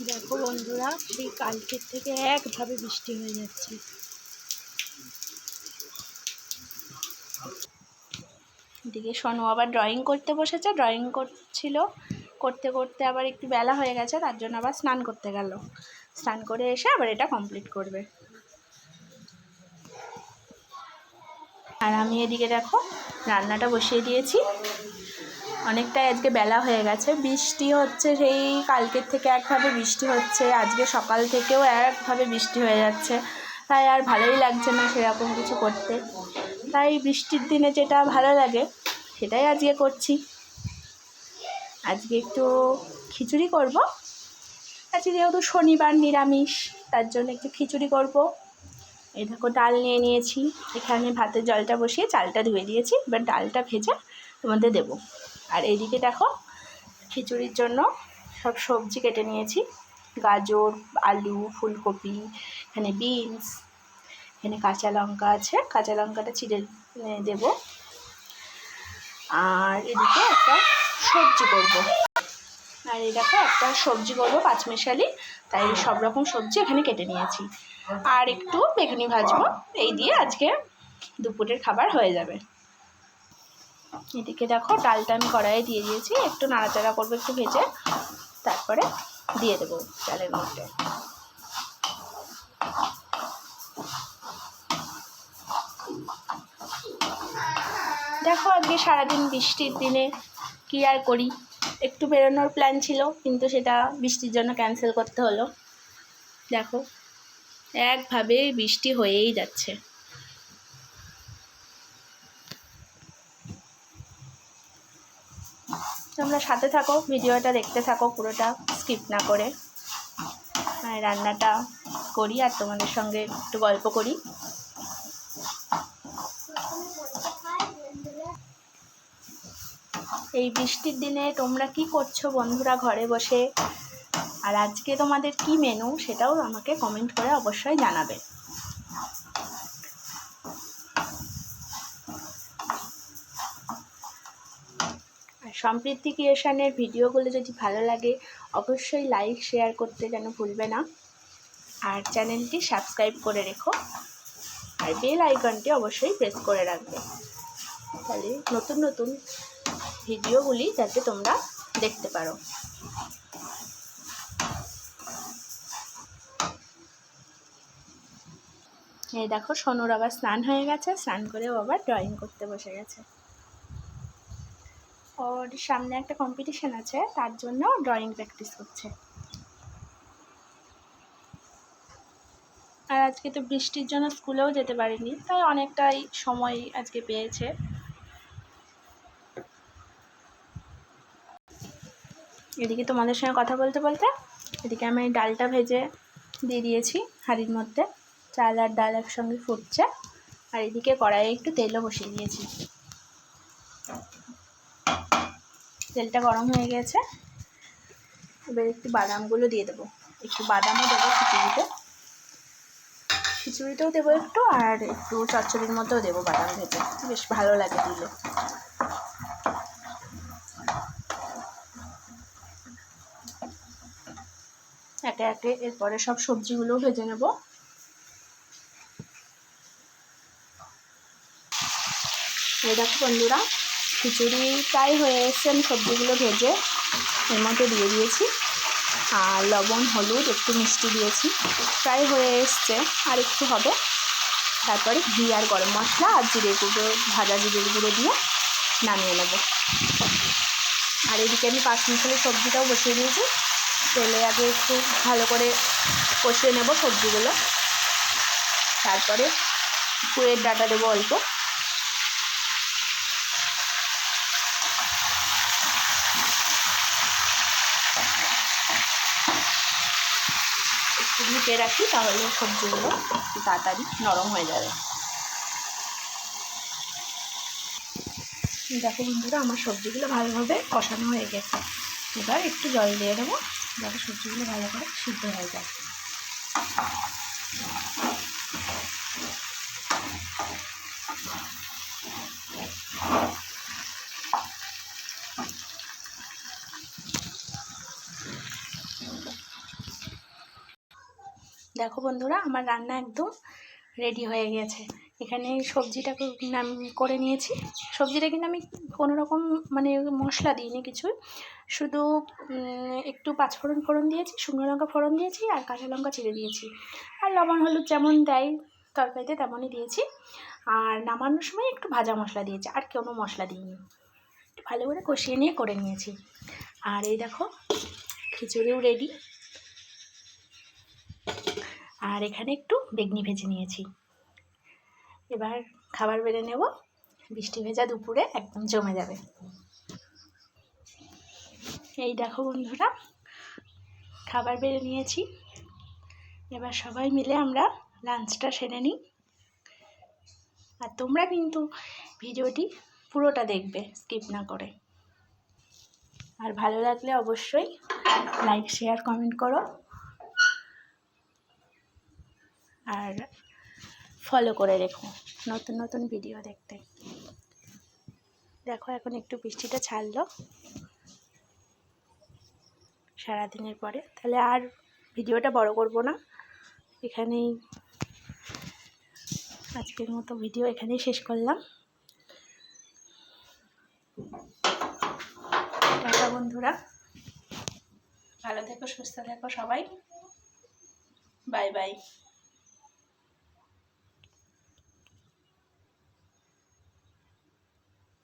দেখো বন্ধুরা সেই কালকের থেকে একভাবে বৃষ্টি হয়ে যাচ্ছে। এদিকে সোনু আবার ড্রয়িং করতে বসেছে। ড্রয়িং করছিল। করতে করতে আবার একটু বেলা হয়ে গেছে, তার জন্য আবার স্নান করতে গেল। স্নান করে এসে আবার এটা কমপ্লিট করবে। আর আমি এদিকে দেখো, রান্নাটা বসিয়ে দিয়েছি। অনেকটাই আজকে বেলা হয়ে গেছে। বৃষ্টি হচ্ছে সেই কালকের থেকে একভাবে বৃষ্টি হচ্ছে, আজকে সকাল থেকেও একভাবে বৃষ্টি হয়ে যাচ্ছে। তাই আর ভালোই লাগছে না সেরকম কিছু করতে। তাই বৃষ্টির দিনে যেটা ভালো লাগে, সেটাই আজকে করছি। আজকে একটু খিচুড়ি করব। আজকে যেহেতু শনিবার নিরামিষ, তার জন্য একটু খিচুড়ি করব। এই দেখো, ডাল নিয়ে নিয়েছি। এখানে ভাতের জলটা বসিয়ে চালটা ধুয়ে দিয়েছি। এবার ডালটা ভেজে তোমাদের দেবো। আর এইদিকে দেখো, খিচুড়ির জন্য সব সবজি কেটে নিয়েছি। গাজর, আলু, ফুলকপি, এখানে বিনস, এখানে কাঁচা লঙ্কা আছে। কাঁচা লঙ্কাটা চিড়ে দেব। আর এদিকে একটা সবজি করব। আর এই দেখো, একটা সবজি করব, পাঁচমিশালি। তাই সব রকম সবজি এখানে কেটে নিয়েছি। আর একটু বেগুনি ভাজবো। এই দিয়ে আজকে দুপুরের খাবার হয়ে যাবে। এদিকে দেখো ডালটা আমি কড়াইয়ে দিয়ে দিয়েছি, একটু নাড়াচাড়া করব, একটু ভেজে, তারপরে দিয়ে দেবো চালের মধ্যে। দেখো আজকে সারাদিন বৃষ্টির দিনে কী আর করি? একটু বেরোনোর প্ল্যান ছিল, কিন্তু সেটা বৃষ্টির জন্য ক্যান্সেল করতে হলো। দেখো, একভাবে বৃষ্টি হয়েই যাচ্ছে। তোমরা সাথে থাকো, ভিডিওটা দেখতে থাকো, পুরোটা স্কিপ না করে। আর রান্নাটা করি আর তোমাদের সঙ্গে একটু গল্প করি। এই বৃষ্টির দিনে তোমরা কি করছ বন্ধুরা ঘরে বসে? আর আজকে তোমাদের কি মেনু সেটাও আমাকে কমেন্ট করে অবশ্যই জানাবে। সম্প্রীতি ক্রিয়েশনের ভিডিওগুলো যদি ভালো লাগে, অবশ্যই লাইক শেয়ার করতে যেন ভুলবে না। আর চ্যানেলটি সাবস্ক্রাইব করে রেখো। আর বেল আইকনটি অবশ্যই প্রেস করে রাখবে। তাহলে নতুন নতুন ভিডিওগুলি যাতে তোমরা দেখতে পারো। এই দেখো, সোনুর আবার স্নান হয়ে গেছে। স্নান করেও আবার ড্রয়িং করতে বসে গেছে। ওর সামনে একটা কম্পিটিশন আছে, তার জন্য ড্রয়িং প্র্যাকটিস করছে আর আজকে তো বৃষ্টির জন্য স্কুলেও যেতে পারিনি, তাই অনেকটাই সময় আজকে পেয়েছে। এদিকে তোমাদের সঙ্গে কথা বলতে বলতে, এদিকে আমি ডালটা ভেজে দিয়ে দিয়েছি হাঁড়ির মধ্যে। চাল আর ডাল একসঙ্গে ফুটছে, আর এদিকে কড়াইয়ে একটু তেলও বসিয়ে দিয়েছি। তেলটা গরম হয়ে গেছে। এবার একটু বাদামগুলো দিয়ে দেবো। একটু বাদামও দেবো খিচুড়িতে। খিচুড়িতেও দেবো একটু আর একটু চচ্চড়ির মধ্যেও দেবো বাদাম ভেজে। বেশ ভালো লাগে দিলে। একে একে এরপরে সব সবজিগুলোও ভেজে নেব। এই দেখো বন্ধুরা খিচুড়ি প্রায় হয়ে এসছে, আমি সবজিগুলো ভেজে এর মধ্যে দিয়ে দিয়েছি। আর লবণ, হলুদ, একটু মিষ্টি দিয়েছি। প্রায় হয়ে এসছে, আর একটু হবে। তারপরে ঘি আর গরম মশলা আর জিরে গুঁড়ো, ভাজা জিরে গুঁড়ো দিয়ে নামিয়ে নেব। আর এদিকে আমি পাঁচ মিশালি সবজিটাও বসিয়ে দিয়েছি। তেলে আগে একটু ভালো করে কষিয়ে নেব সবজিগুলো। তারপরে পুয়ের ডাটা দেবো অল্প। ঢেকে রাখি, তাহলে সবজিগুলো একটু তাড়াতাড়ি নরম হয়ে যাবে। দেখো বন্ধুরা, আমার সবজিগুলো ভালোভাবে কষানো হয়ে গেছে। এবার একটু জল দিয়ে দেবো, যাতে সবজিগুলো ভালো করে সিদ্ধ হয়ে যায়। দেখো বন্ধুরা, আমার রান্না একদম রেডি হয়ে গেছে। এখানে সবজিটাকে নাম করে নিয়েছি। সবজিটা কিন্তু আমি কোনো রকম মানে মশলা দিইনি কিছুই। শুধু একটু পাঁচফোড়ন ফোড়ন দিয়েছি, শুকনো লঙ্কা ফোড়ন দিয়েছি আর কাঁচা লঙ্কা চিড়ে দিয়েছি। আর লবণ হলুদ যেমন দেয়, তরকারিতে তেমনই দিয়েছি। আর নামানোর সময় একটু ভাজা মশলা দিয়েছি, আর কোনো মশলা দিইনি। ভালো করে কষিয়ে নিয়ে করে নিয়েছি। আর এই দেখো, খিচুড়িও রেডি আর এখানে একটু বেগনি ভেজে নিয়েছি। এবার খাবার বেড়ে নেব। বৃষ্টি ভেজা দুপুরে একদম জমে যাবে। এই দেখো বন্ধুরা, খাবার বেড়ে নিয়েছি। এবার সবাই মিলে আমরা লাঞ্চটা সেরে নিই। আর তোমরা কিন্তু ভিডিওটি পুরোটা দেখবে স্কিপ না করে। আর ভালো লাগলে অবশ্যই লাইক শেয়ার কমেন্ট করো। আর ফলো করে রেখো, নতুন নতুন ভিডিও দেখতে। দেখো এখন একটু বৃষ্টিটা ছাড়লো। সারাদিনের পরে। তাহলে আর ভিডিওটা বড় করব না। এখানেই আজকের মতো ভিডিও এখানেই শেষ করলাম। টাটা বন্ধুরা। ভালো থেকো, সুস্থ থেকো সবাই। Bye bye.